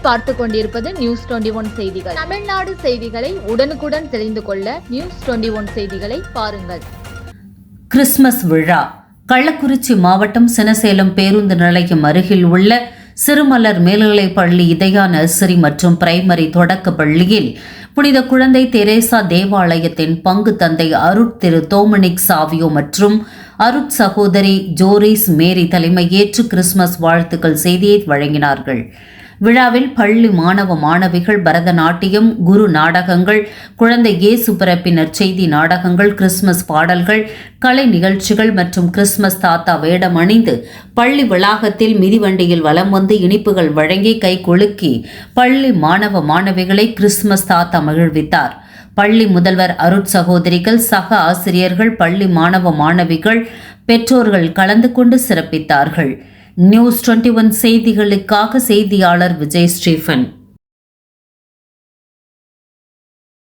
பார்த்து கொண்டிருப்பது news twenty one செய்திகள். தமிழ்நாடு செய்திகளை உடனுக்குடன் தெரிந்து கொள்ள நியூஸ் டுவெண்டி ஒன் செய்திகளை பாருங்கள். கிறிஸ்துமஸ் விழா. கள்ளக்குறிச்சி மாவட்டம் சினசேலம் பேருந்து நிலையம் அருகில் உள்ள சிறுமலர் மேல்நிலைப் பள்ளி இதயா நர்சரி மற்றும் பிரைமரி தொடக்க பள்ளியில் புனித குழந்தை தெரேசா தேவாலயத்தின் பங்கு தந்தை அருட் திரு தோமனிக் சாவியோ மற்றும் அருட் சகோதரி ஜோரிஸ் மேரி தலைமையேற்று கிறிஸ்துமஸ் வாழ்த்துக்கள் செய்தியை வழங்கினார்கள். விழாவில் பள்ளி மாணவ மாணவிகள் பரதநாட்டியம் குரு நாடகங்கள் குழந்தை இயேசு பிறப்பினர் செய்தி நாடகங்கள் கிறிஸ்துமஸ் பாடல்கள் கலை நிகழ்ச்சிகள் மற்றும் கிறிஸ்துமஸ் தாத்தா வேடம் அணிந்து பள்ளி வளாகத்தில் மிதிவண்டியில் வலம் வந்து இனிப்புகள் வழங்கி கை கொலுக்கி பள்ளி மாணவ மாணவிகளை கிறிஸ்துமஸ் தாத்தா மகிழ்வித்தார். பள்ளி முதல்வர் அருட் சகோதரிகள் சக ஆசிரியர்கள் பள்ளி மாணவ மாணவிகள் பெற்றோர்கள் கலந்து கொண்டு சிறப்பித்தார்கள். நியூஸ் டுவெண்ட்டி ஒன் செய்திகளுக்காக செய்தியாளர் விஜய் ஸ்டீஃபன்